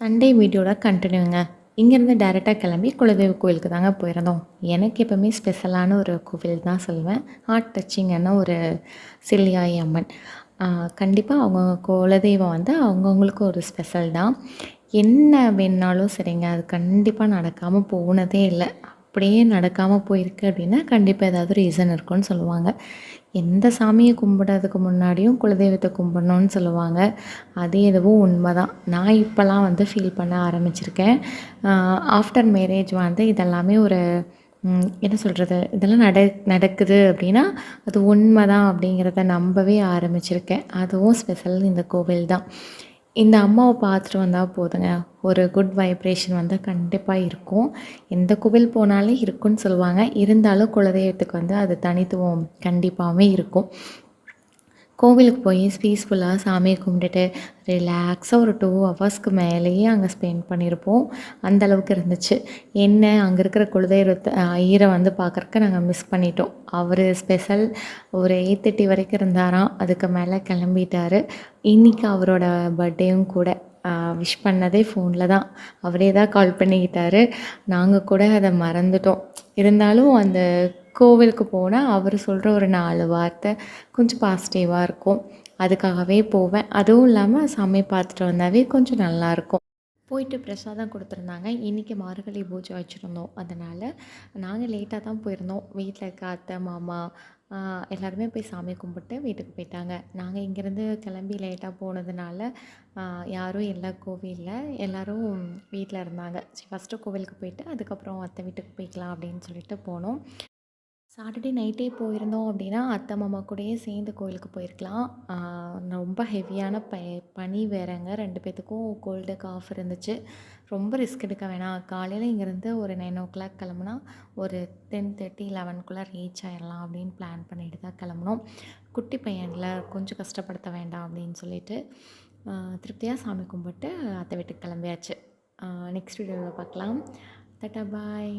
Sunday வீடியோட கண்டினியூங்க இங்கேருந்து டேரெக்டாக கிளம்பி குலதெய்வ கோயிலுக்கு தாங்க போயிருந்தோம். எனக்கு எப்போவுமே ஸ்பெஷலான ஒரு கோவில் தான் சொல்லுவேன். ஹார்ட் டச்சிங்கான ஒரு சில்லியாயி அம்மன். கண்டிப்பாக அவங்க குலதெய்வம் வந்து அவங்கவுங்களுக்கு ஒரு ஸ்பெஷல் தான். என்ன வேணாலும் சரிங்க அது கண்டிப்பாக நடக்காமல் போனதே இல்லை. அப்படியே நடக்காமல் போயிருக்கு அப்படின்னா கண்டிப்பாக ஏதாவது ரீசன் இருக்கும்னு சொல்லுவாங்க. எந்த சாமியை கும்பிட்றதுக்கு முன்னாடியும் குலதெய்வத்தை கும்பிடணும்னு சொல்லுவாங்க. அது எதுவும் உண்மை தான் நான் இப்போல்லாம் வந்து ஃபீல் பண்ண ஆரம்பிச்சிருக்கேன். ஆஃப்டர் மேரேஜ் வந்து இதெல்லாமே ஒரு என்ன சொல்கிறது இதெல்லாம் நட நடக்குது அப்படின்னா அது உண்மை தான் அப்படிங்கிறத நம்பவே ஆரம்பிச்சிருக்கேன். அதுவும் ஸ்பெஷல் இந்த கோவில் தான் இந்த அம்மாவை பார்த்துட்டு வந்தால் போதுங்க. ஒரு குட் வைப்ரேஷன் வந்து கண்டிப்பாக இருக்கும். எந்த கோவில் போனாலும் இருக்குன்னு சொல்லுவாங்க. இருந்தாலும் குலதெய்வத்துக்கு வந்து அது தனித்துவம் கண்டிப்பாகவே இருக்கும். கோவிலுக்கு போய் பீஸ்ஃபுல்லாக சாமியை கும்பிட்டுட்டு ரிலாக்ஸாக ஒரு டூ ஹவர்ஸ்க்கு மேலேயே அங்கே ஸ்பெண்ட் பண்ணியிருப்போம். அந்த அளவுக்கு இருந்துச்சு. என்ன அங்கே இருக்கிற குலதெய்வத்தை ஐயரை வந்து பார்க்குறக்கு நாங்கள் மிஸ் பண்ணிட்டோம். அவர் ஸ்பெஷல் ஒரு எயிட் தேர்ட்டி வரைக்கும் இருந்தாராம். அதுக்கு மேலே கிளம்பிட்டாரு. இன்றைக்கி அவரோட பர்த்டேவும் கூட. விஷ் பண்ணதே ஃபோனில் தான். அவரே தான் கால் பண்ணிக்கிட்டாரு. நாங்கள் கூட அதை மறந்துட்டோம். இருந்தாலும் அந்த கோவிலுக்கு போனால் அவர் சொல்கிற ஒரு நாலு வார்த்தை கொஞ்சம் பாசிட்டிவாக இருக்கும். அதுக்காகவே போவேன். அதுவும் இல்லாமல் சாமி பார்த்துட்டு வந்தாவே கொஞ்சம் நல்லாயிருக்கும் போயிட்டு பிரசாதம் கொடுத்துருந்தாங்க. இன்றைக்கி மார்கழி பூஜை வச்சுருந்தோம். அதனால் நாங்கள் லேட்டாக தான் போயிருந்தோம். வீட்டில் இருக்க அத்தை மாமா எல்லாருமே போய் சாமி கும்பிட்டு வீட்டுக்கு போயிட்டாங்க. நாங்கள் இங்கேருந்து கிளம்பி லேட்டாக போனதுனால யாரும் இல்லை கோவிலில். எல்லோரும் வீட்டில் இருந்தாங்க. சரி ஃபஸ்ட்டு கோவிலுக்கு போயிட்டு அதுக்கப்புறம் அத்தை வீட்டுக்கு போய்க்கலாம் அப்படின்னு சொல்லிட்டு போனோம். சாட்டர்டே நைட்டே போயிருந்தோம் அப்படின்னா அத்தை மாமா கூடயே சேர்ந்து கோயிலுக்கு போயிருக்கலாம். ரொம்ப ஹெவியான ப பனி வேறங்க. ரெண்டு பேர்த்துக்கும் கோல்டு காஃப் இருந்துச்சு. ரொம்ப ரிஸ்க் எடுக்க வேணாம். காலையில் இங்கேருந்து ஒரு நைன் ஓ கிளாக் கிளம்புனா ஒரு டென் தேர்ட்டி லெவனுக்குள்ளே ரீச் ஆயிடலாம் அப்படின்னு பிளான் பண்ணிட்டு தான் கிளம்புனோம். குட்டி பையனில் கொஞ்சம் கஷ்டப்படுத்த வேண்டாம் அப்படின்னு சொல்லிட்டு திருப்தியாக சாமி கும்பிட்டு அத்தை வீட்டுக்கு கிளம்பியாச்சு. நெக்ஸ்ட் வீடியோவில் பார்க்கலாம். தட்டா பாய்.